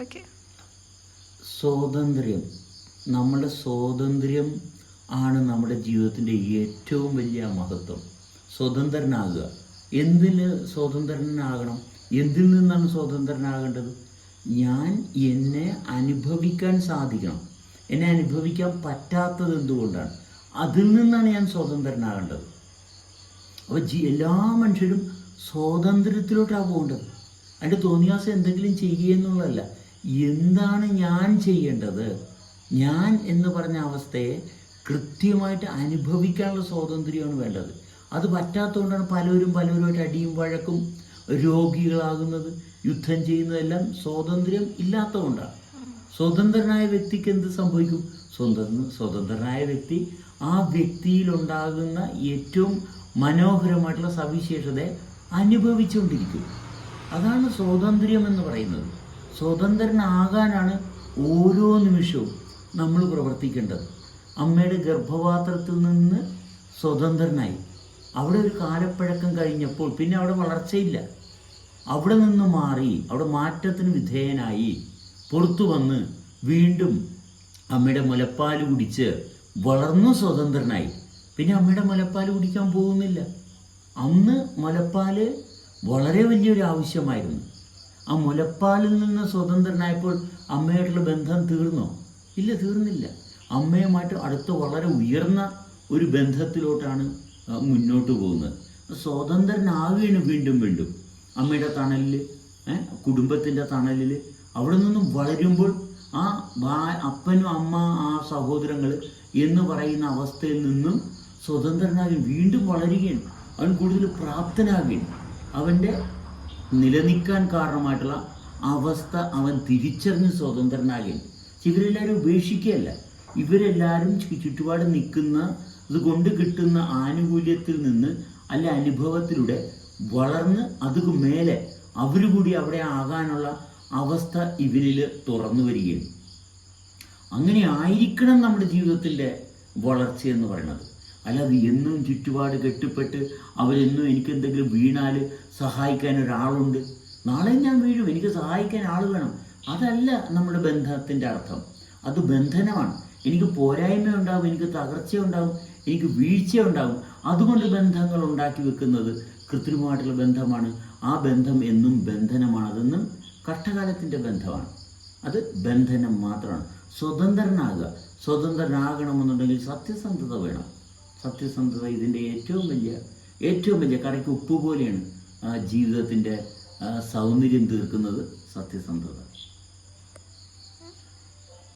Okay സ്വാതന്ത്ര്യം. നമ്മുടെ സ്വാതന്ത്ര്യം ആണ് നമ്മുടെ ജീവിതത്തിന്റെ ഏറ്റവും വലിയ മഹത്വം. സ്വതന്ത്രനാകുക. എന്തിന് സ്വതന്ത്രനാകണം? എന്തിൽ നിന്നാണ് സ്വതന്ത്രനാകേണ്ടത്? ഞാൻ എന്നെ അനുഭവിക്കാൻ സാധിക്കണം. എന്നെ അനുഭവിക്കാൻ പറ്റാത്തത് എന്തുകൊണ്ടാണ്? അതിൽ നിന്നാണ് ഞാൻ സ്വതന്ത്രനാകേണ്ടത്. അപ്പോൾ ജി എല്ലാ മനുഷ്യരും സ്വാതന്ത്ര്യത്തിലോട്ടാണ് പോകേണ്ടത്. അതിന്റെ തോന്നിയാസം എന്തെങ്കിലും ചെയ്യുകയെന്നുള്ളതല്ല എന്താണ് ഞാൻ ചെയ്യേണ്ടത്? ഞാൻ എന്ന് പറഞ്ഞ അവസ്ഥയെ കൃത്യമായിട്ട് അനുഭവിക്കാനുള്ള സ്വാതന്ത്ര്യമാണ് വേണ്ടത്. അത് പറ്റാത്തതുകൊണ്ടാണ് പലരും പലരുമായിട്ട് അടിയും വഴക്കും രോഗികളാകുന്നത് യുദ്ധം ചെയ്യുന്നതെല്ലാം സ്വാതന്ത്ര്യം ഇല്ലാത്തതുകൊണ്ടാണ്. സ്വതന്ത്രനായ വ്യക്തിക്ക് എന്ത് സംഭവിക്കും? സ്വതന്ത്ര സ്വതന്ത്രനായ വ്യക്തി ആ വ്യക്തിയിലുണ്ടാകുന്ന ഏറ്റവും മനോഹരമായിട്ടുള്ള സവിശേഷതയെ അനുഭവിച്ചുകൊണ്ടിരിക്കും. അതാണ് സ്വാതന്ത്ര്യം എന്ന് പറയുന്നത്. സ്വതന്ത്രനാകാനാണ് ഓരോ നിമിഷവും നമ്മൾ പ്രവർത്തിക്കേണ്ടത്. അമ്മയുടെ ഗർഭപാത്രത്തിൽ നിന്ന് സ്വതന്ത്രനായി. അവിടെ ഒരു കാലപ്പഴക്കം കഴിഞ്ഞപ്പോൾ പിന്നെ അവിടെ വളർച്ചയില്ല. അവിടെ നിന്ന് മാറി അവിടെ മാറ്റത്തിന് വിധേയനായി പുറത്തു വന്ന് വീണ്ടും അമ്മയുടെ മുലപ്പാൽ കുടിച്ച് വളർന്നു സ്വതന്ത്രനായി. പിന്നെ അമ്മയുടെ മുലപ്പാൽ കുടിക്കാൻ പോകുന്നില്ല. അന്ന് മുലപ്പാൽ വളരെ വലിയൊരു ആവശ്യമായിരുന്നു. ആ മുലപ്പാലിൽ നിന്ന് സ്വതന്ത്രനായപ്പോൾ അമ്മയായിട്ടുള്ള ബന്ധം തീർന്നോ? ഇല്ല തീർന്നില്ല. അമ്മയുമായിട്ട് അടുത്ത വളരെ ഉയർന്ന ഒരു ബന്ധത്തിലോട്ടാണ് മുന്നോട്ട് പോകുന്നത്. സ്വതന്ത്രനാവുകയാണ് വീണ്ടും വീണ്ടും. അമ്മയുടെ തണലിൽ കുടുംബത്തിന്റെ തണലിൽ അവിടെ നിന്നും വളരുമ്പോൾ ആ ബാ അപ്പനും അമ്മ ആ സഹോദരങ്ങൾ എന്ന് പറയുന്ന അവസ്ഥയിൽ നിന്നും സ്വതന്ത്രനാകും വീണ്ടും വളരുകയാണ്. അവൻ കൂടുതൽ പ്രാപ്തനാകുകയാണ് അവന്റെ നിലനിൽക്കാൻ കാരണമായിട്ടുള്ള അവസ്ഥ അവൻ തിരിച്ചറിഞ്ഞ് സ്വതന്ത്രനാകുകയാണ് ഇവരെല്ലാവരും ഉപേക്ഷിക്കുകയല്ല. ഇവരെല്ലാവരും ചുറ്റുപാട് നിൽക്കുന്ന അതുകൊണ്ട് കൊണ്ട് കിട്ടുന്ന ആനുകൂല്യത്തിൽ നിന്ന് അല്ല അനുഭവത്തിലൂടെ വളർന്ന് അതുക്ക് മേലെ അവർ കൂടി അവിടെ ആകാനുള്ള അവസ്ഥ ഇവരിൽ തുറന്നു വരികയാണ്. അങ്ങനെ ആയിരിക്കണം നമ്മുടെ ജീവിതത്തിന്റെ വളർച്ച എന്ന് പറയുന്നത്. അല്ലാതെ എന്നും ചുറ്റുപാട് കെട്ടിപ്പെട്ട് അവരെന്നും എനിക്ക് എന്തെങ്കിലും വീണാൽ സഹായിക്കാൻ ഒരാളുണ്ട്. നാളെ ഞാൻ വീഴും. എനിക്ക് സഹായിക്കാൻ ആൾ വേണം. അതല്ല നമ്മുടെ ബന്ധത്തിന്റെ അർത്ഥം. അത് ബന്ധനമാണ്. എനിക്ക് പോരായ്മ ഉണ്ടാവും എനിക്ക് തകർച്ച ഉണ്ടാവും എനിക്ക് വീഴ്ച ഉണ്ടാവും. അതുകൊണ്ട് ബന്ധങ്ങൾ ഉണ്ടാക്കി വെക്കുന്നത് കൃത്രിമമായിട്ടുള്ള ബന്ധമാണ്. ആ ബന്ധം എന്നും ബന്ധനമാണ്. അതെന്നും കഷ്ടകാലത്തിന്റെ ബന്ധമാണ്. അത് ബന്ധനം മാത്രമാണ്. സ്വതന്ത്രനാകുക. സ്വതന്ത്രനാകണമെന്നുണ്ടെങ്കിൽ സത്യസന്ധത വേണം. സത്യസന്ധത ഇതിന്റെ ഏറ്റവും വലിയ ഏറ്റവും വലിയ കറിക്ക് ഉപ്പ് പോലെയാണ് ജീവിതത്തിന്റെ സൗന്ദര്യം തീർക്കുന്നത് സത്യസന്ധത.